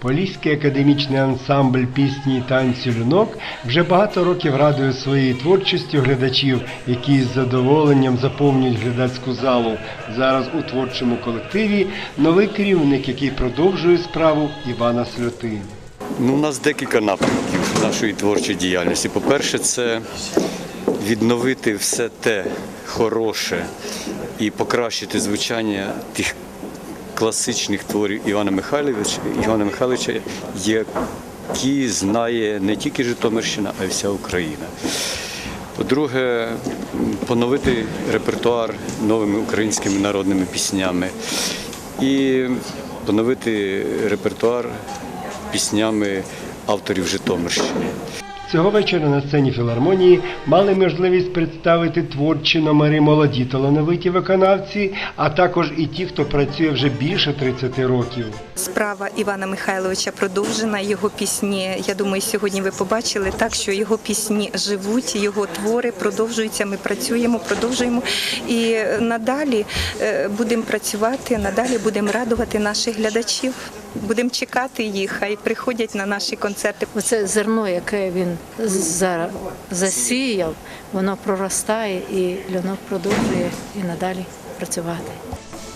Поліський академічний ансамбль пісні і танцю люнок вже багато років радує своєю творчістю глядачів, які з задоволенням заповнюють глядацьку залу. Зараз у творчому колективі новий керівник, який продовжує справу Івана Сльоти. Ну, у нас декілька напрямків нашої творчої діяльності. По-перше, це відновити все те хороше і покращити звучання тих класичних творів Івана Михайловича, Івана Михайловича, які знає не тільки Житомирщина, а й вся Україна. По-друге, поновити репертуар новими українськими народними піснями і поновити репертуар піснями авторів Житомирщини. Цього вечора на сцені філармонії мали можливість представити творчі номери молоді талановиті виконавці, а також і ті, хто працює вже більше 30 років. Справа Івана Михайловича продовжена. Його пісні, я думаю, сьогодні ви побачили так, що його пісні живуть, його твори продовжуються. Ми працюємо, продовжуємо і надалі е, будемо працювати, надалі будемо радувати наших глядачів. Будемо чекати їх, хай приходять на наші концерти. Оце зерно, яке він зараз засіяв, воно проростає і льонок продовжує і надалі працювати.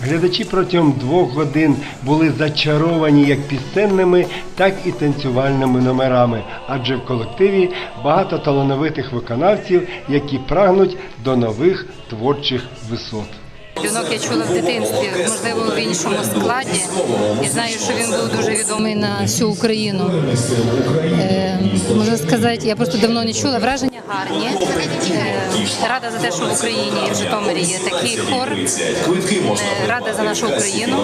Глядачі протягом двох годин були зачаровані як пісенними, так і танцювальними номерами, адже в колективі багато талановитих виконавців, які прагнуть до нових творчих висот. Юнок я чула в дитинстві, можливо, в іншому складі. І знаю, що він був дуже відомий на всю Україну. Е, можна сказати, я просто давно не чула. Враження гарні. Е, рада за те, що в Україні і в Житомирі є такий хор. Е, рада за нашу Україну,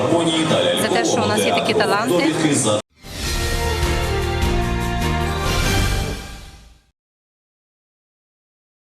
за те, що у нас є такі таланти.